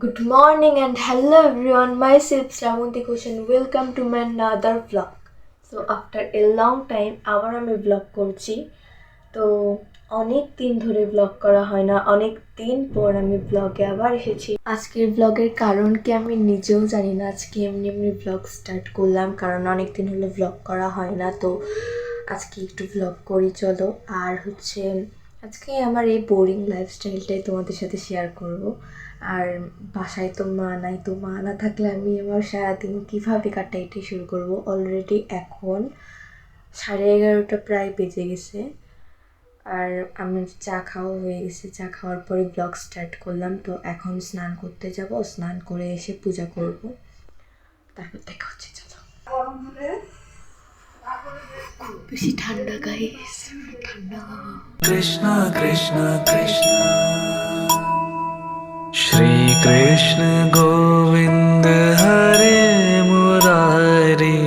Good morning and hello everyone. Myself Shravanti Ghosh and welcome to my another vlog. So, after a long time, আবার আমি vlog করছি। তো, অনেক দিন ধরে vlog করা হয় না। অনেক দিন পর আমি ব্লগে আবার এসেছি। আজকের ব্লগের কারণ কি আমি নিজেও জানি না। আজকে এমনি এমনি ব্লগ স্টার্ট করলাম, কারণ অনেক দিন হলো ব্লগ করা হয় না। তো, আজকে একটু ব্লগ করি, চলো। আর হচ্ছে আজকে আমার এই বোরিং লাইফস্টাইলটাই তোমাদের সাথে শেয়ার করব। আর বাসায় তো মা নাই, তো মা না থাকলে আমি আমার সারাদিন কীভাবে কাটাই এটাই শুরু করব? অলরেডি এখন সাড়ে এগারোটা প্রায় বেজে গেছে। আর আমি চা খাওয়া হয়ে গেছে, চা খাওয়ার পরে ব্লগ স্টার্ট করলাম। তো এখন স্নান করতে যাব, স্নান করে এসে পূজা করব। তারপর দেখা হচ্ছে, চলো। খুব বেশি ঠান্ডা গাইস ঠান্ডা कृष्ण कृष्ण कृष्ण श्री कृष्ण गोविंद हरे मुरारी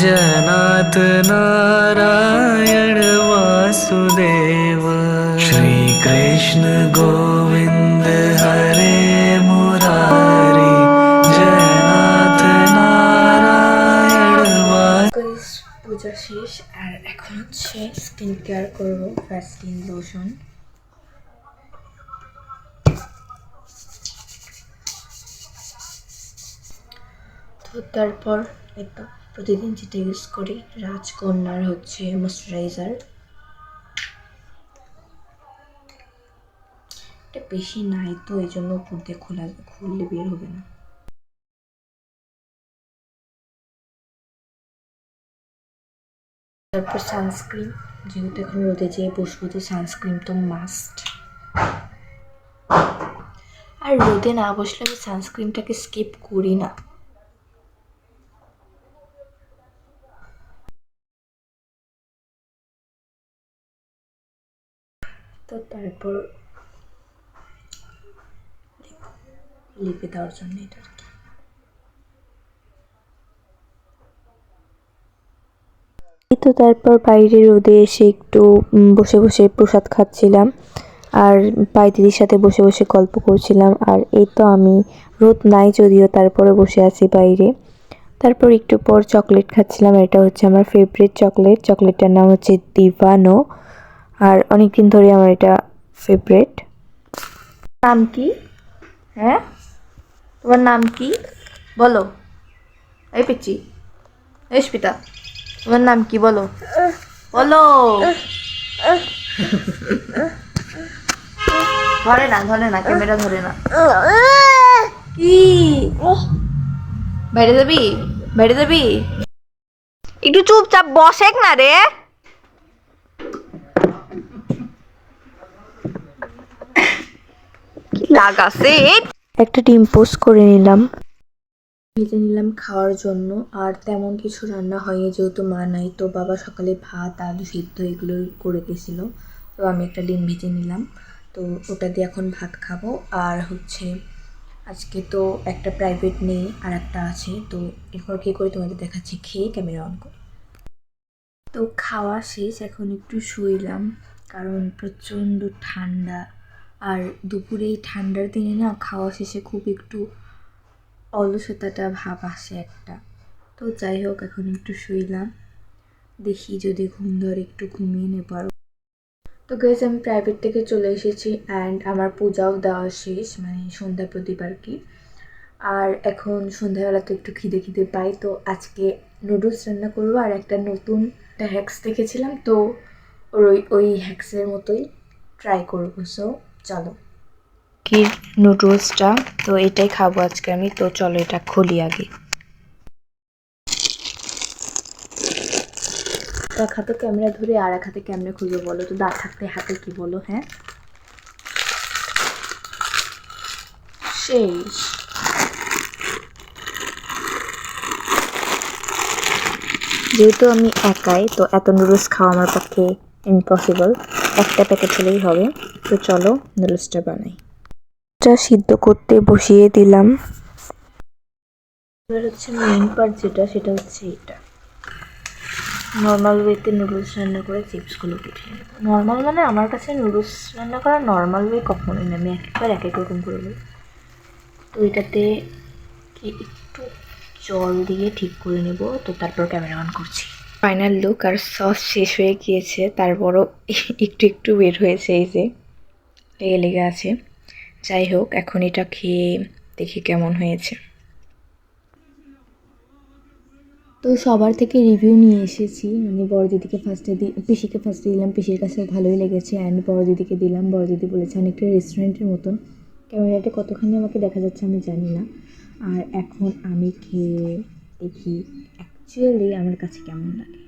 जनाथ नारायण वासुदेव श्री कृष्ण गोविंद हरे আর এখন হচ্ছে স্কিন কেয়ার করব ভ্যাসলিন লোশন তো তারপর তো প্রতিদিন যেটা ইউজ করি, রাজকন্যার হচ্ছে ময়শ্চারাইজার এটা বেশি নাই তো, এই জন্য দিয়ে খোলা, খুললে বের হবে না। তারপর সানস্ক্রিন যেহেতু এখন রোদে যেয়ে বসবো তো সানস্ক্রিন তো মাস্ট আর রোদে না বসলে আমি সানস্ক্রিনটাকে স্কিপ করি না। তো তারপর লিপে দেওয়ার জন্য এটা আর কি এই তো তারপর বাইরে রোদে এসে একটু বসে বসে প্রসাদ খাচ্ছিলাম। আর পাই দিদির সাথে বসে বসে গল্প করছিলাম। আর এই তো আমি, রোদ নাই যদিও তারপরে বসে আছি বাইরে। তারপর একটু পর চকলেট খাচ্ছিলাম। এটা হচ্ছে আমার ফেভারিট চকলেট। চকলেটটার নাম হচ্ছে দিভানো আর অনেক দিন ধরে আমার এটা ফেভারিট নাম কি? হ্যাঁ? তোমার নাম কি? বলো। এই পিচ্ছি। এই স্মিতা তোমার নাম কি বলো? বলো। ধরে না ধরে না, ক্যামেরা ধরে না। কি? বাইরে যাবি? বাইরে যাবি? একটু চুপচাপ বসেক না রে। লাগাছে একটা ডিম পোস্ট করে নিলাম। ভেজে নিলাম খাওয়ার জন্য। আর তেমন কিছু রান্না হয়নি, যেহেতু মা নাই, তো বাবা সকালে ভাত, আলু সিদ্ধ এগুলো করে গেছিল। তো আমি একটা ডিম ভেজে নিলাম। তো ওটা দিয়ে এখন ভাত খাব। আর হচ্ছে, আজকে তো একটা প্রাইভেট নেই আর একটা আছে। তো এরপর কী করে তোমাদের দেখাচ্ছি। খেয়ে ক্যামেরা অন করে। তো খাওয়া শেষ, এখন একটু শুইলাম। কারণ প্রচণ্ড ঠান্ডা। আর দুপুরে এই ঠান্ডার দিনে না, খাওয়া শেষে খুব একটু অলসতাটা ভাব আসে একটা। তো যাই হোক, এখন একটু শুইলাম। দেখি যদি ঘুম ধরে একটু ঘুমিয়ে নেব আর তো গেছ আমি প্রাইভেট থেকে চলে এসেছি অ্যান্ড আমার পূজাও দেওয়া শেষ মানে সন্ধ্যা প্রদীপ আর কি। আর এখন সন্ধ্যাবেলা তো একটু খিদে খিদে পাই, তো আজকে নুডলস রান্না করব আর একটা নতুন একটা হ্যাক্স দেখেছিলাম, তো ওই ওই হ্যাক্সের মতোই ট্রাই করব। সো চলো। কি নুডলসটা। তো এটাই খাব আজকে আমি। তো চলো এটা খুলি আগে। এক হাতে ক্যামেরা ধরে আর এক হাতে ক্যামেরা খুলবে বলো তো? দাঁত থাকতে হাতে কি বলো হ্যাঁ? শেষ। যেহেতু আমি একাই তো এত নুডলস খাওয়া আমার পক্ষে ইম্পসিবল একটা প্যাকেট হলেই হবে। তো চলো নুডলসটা বানাই। এটা সিদ্ধ করতে বসিয়ে দিলাম। এবার হচ্ছে মেইন পার্ট যেটা, সেটা হচ্ছে এটা। নর্মাল ওয়েতে নুডলস রান্না করে চিপসগুলো নেব। নর্মাল মানে আমার কাছে নুডলস রান্না করা নর্মাল ওয়ে কখনোই না। আমি একবার এক এক রকম করে বলি তো এটাতে কি একটু জল দিয়ে ঠিক করে নেব। তো তারপর ক্যামেরা অন করছি। ফাইনাল লুক আর সস শেষ হয়ে গিয়েছে। তারপরও একটু একটু বের হয়েছে এই যে। লেগে লেগে আছে। যাই হোক, এখন এটা খেয়ে দেখি কেমন হয়েছে। তো সবার থেকে রিভিউ নিয়ে এসেছি। আমি বড় দিদিকে ফার্স্টে দি, পিসিকে ফার্স্টে দিলাম। পিসির কাছে ভালোই লেগেছে। অ্যান্ড বড় দিদিকে দিলাম। বড় দিদি বলেছে, অনেকটা রেস্টুরেন্টের মতন। ক্যামেরাতে কতখানি আমাকে দেখা যাচ্ছে আমি জানি না। আর এখন আমি খেয়ে দেখি অ্যাকচুয়ালি আমার কাছে কেমন লাগে।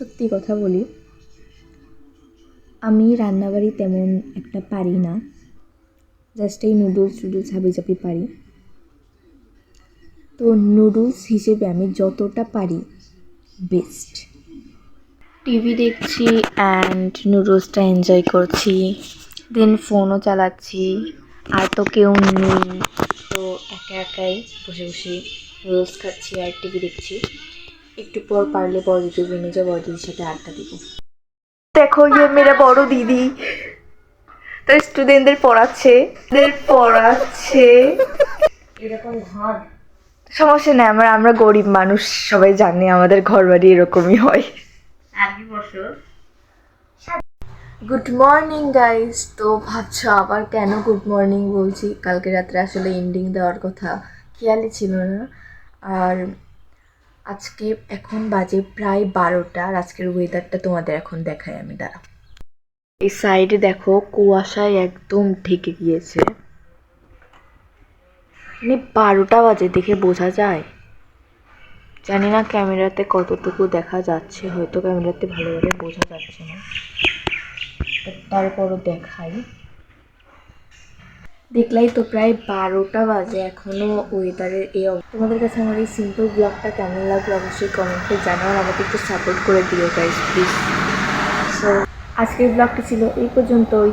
সত্যি কথা বলি, আমি রান্নাবাড়ি তেমন একটা পারি না। জাস্ট এই নুডলস টুডলস হাবিজাবি পারি। তো নুডলস হিসেবে আমি যতটা পারি বেস্ট টিভি দেখছি অ্যান্ড নুডলসটা এনজয় করছি। দেন ফোনও চালাচ্ছি, আর তো কেউ নেই। তো একা একাই বসে বসে নুডলস খাচ্ছি আর টিভি দেখছি। একটু পর পারলে বড় দিদি বেনে যাও বড় দিদির সাথে আড্ডা দিব। দেখো ইয়ে মেরা বড় দিদি। তার স্টুডেন্টদের পড়াচ্ছে। দের পড়াচ্ছে। এরকম ঘর। সমস্যা নেই আমরা আমরা গরিব মানুষ সবাই জানি আমাদের ঘর বাড়ি এরকমই হয়। গুড মর্নিং গাইস তো ভাবছ আবার কেন গুড মর্নিং বলছি? কালকে রাত্রে আসলে এন্ডিং দেওয়ার কথা। খেয়ালই ছিল না। আর আজকে এখন বাজে প্রায় বারোটা। আর আজকের ওয়েদারটা তোমাদের এখন দেখাই আমি দাঁড়া এই সাইডে দেখো, কুয়াশায় একদম ঢেকে গিয়েছে। মানে বারোটা বাজে দেখে বোঝা যায়। জানি না ক্যামেরাতে কতটুকু দেখা যাচ্ছে, হয়তো ক্যামেরাতে ভালোভাবে বোঝা যাচ্ছে না। তারপরও দেখাই। দেখলাই তো প্রায় বারোটা বাজে এখনও ওয়েদারের এই তোমাদের কাছে আমার এই সিম্পল ব্লগটা কেমন লাগল অবশ্যই কমেন্টে জানাও আমাকে একটু সাপোর্ট করে দিও গাইজ প্লিজ সো আজকের ব্লগটি ছিল এই পর্যন্তই।